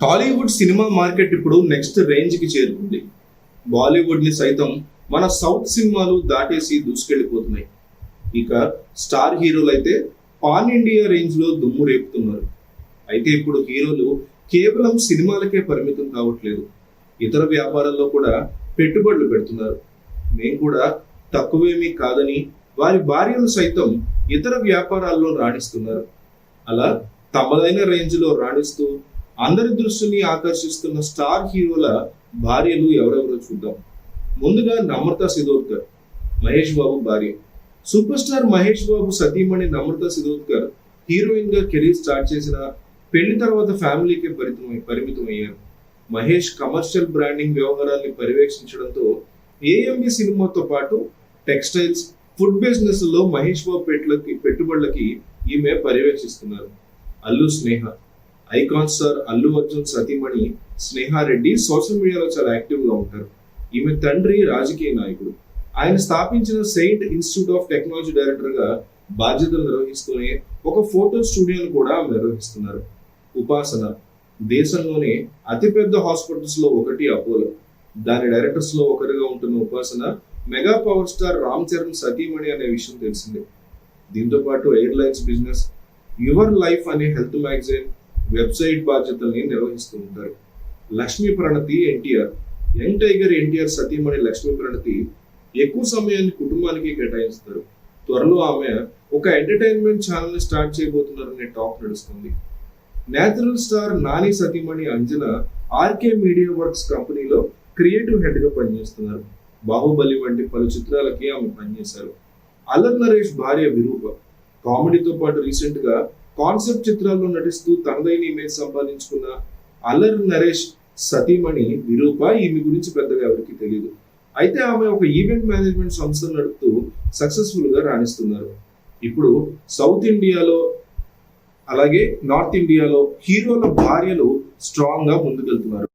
Tollywood cinema market ఇప్పుడు next రేంజ్కి చేరుకుంది. బాలీవుడ్ని సైతం మన సౌత్ సినిమాలు దాటేసి దూసుకెళ్ళిపోతున్నాయి ఇక స్టార్ హీరోలు అయితే పాన్ ఇండియా రేంజ్లో దుమ్ము రేపుతున్నారు. అయితే ఇప్పుడు హీరోలు కేవలం సినిమాలకే పరిమితం కావట్లేదు. ఇతర వ్యాపారాల్లో కూడా పెట్టుబడులు పెడుతున్నారు. మేము కూడా తక్కువేమీ కాదని వారి భార్యలు సైతం ఇతర వ్యాపారాల్లో రాణిస్తున్నారు. అలా తమదైన రేంజ్లో రాణిస్తూ అందరి దృష్టిని ఆకర్షిస్తున్న స్టార్ హీరోల భార్యలు ఎవరెవరో చూద్దాం. ముందుగా నమ్రత సిదోద్కర్ మహేష్ బాబు భార్య. సూపర్ స్టార్ మహేష్ బాబు సతీమణి నమ్రత సిదోద్కర్ హీరోయిన్గా కెరీర్ స్టార్ట్ చేసిన పెళ్ళి తర్వాత ఫ్యామిలీకి పరిమితం పరిమితమయ్యారు. మహేష్ కమర్షియల్ బ్రాండింగ్ వ్యవహారాల్ని పర్యవేక్షించడంతో ఏఎంబి సినిమాతో పాటు టెక్స్టైల్స్ ఫుడ్ బిజినెస్లో మహేష్ బాబు పెట్టుబడులకి ఈమె పర్యవేక్షిస్తున్నారు. అల్లు స్నేహ ఐకాన్ స్టార్ అల్లు అర్జున్ సతీమణి స్నేహారెడ్డి సోషల్ మీడియాలో చాలా యాక్టివ్గా ఉంటారు. ఈమె తండ్రి రాజకీయ నాయకుడు. ఆయన స్థాపించిన సెయింట్ ఇన్స్టిట్యూట్ ఆఫ్ టెక్నాలజీ డైరెక్టర్గా బాధ్యతలు నిర్వహిస్తూనే ఒక ఫోటో స్టూడియోను కూడా నిర్వహిస్తున్నారు. ఉపాసన. దేశంలోనే అతిపెద్ద హాస్పిటల్స్లో ఒకటి అపోలో. దాని డైరెక్టర్స్లో ఒకరిగా ఉంటున్న Upasana mega power star Ram Charan సతీమణి అనే విషయం తెలిసిందే. దీంతో పాటు ఎయిర్లైన్స్ బిజినెస్ యువర్ లైఫ్ అనే హెల్త్ మ్యాగజైన్ వెబ్సైట్ బాధ్యతల్ని నిర్వహిస్తూ ఉంటారు. లక్ష్మీ ప్రణతి ఎన్టీఆర్. యంగ్ టైగర్ ఎన్టీఆర్ సతీమణి లక్ష్మీ ప్రణతి ఎక్కువ సమయాన్ని కుటుంబానికి కేటాయిస్తారు. త్వరలో ఆమె ఒక ఎంటర్టైన్మెంట్ ఛానల్ని స్టార్ట్ చేయబోతున్నారనే టాక్ నడుస్తుంది. నేచురల్ స్టార్ నాని సతీమణి అంజన ఆర్కే మీడియా వర్క్స్ కంపెనీలో క్రియేటివ్ హెడ్గా పనిచేస్తున్నారు. బాహుబలి వంటి పలు చిత్రాలకి ఆమె పనిచేశారు. అల్లర్ నరేష్ భార్య విరూప. కామెడీతో పాటు రీసెంట్గా కాన్సెప్ట్ చిత్రాల్లో నటిస్తూ తనదైన ఇమేజ్ సంపాదించుకున్న అల్లర్ నరేష్ సతీమణి విరూప ఈమె గురించి పెద్దగా ఎవరికి తెలియదు అయితే ఆమె ఒక ఈవెంట్ మేనేజ్మెంట్ సంస్థ నడుపుతూ సక్సెస్ఫుల్గా రాణిస్తున్నారు. ఇప్పుడు సౌత్ ఇండియాలో అలాగే నార్త్ ఇండియాలో హీరోల భార్యలు స్ట్రాంగ్గా ముందుకెళ్తున్నారు.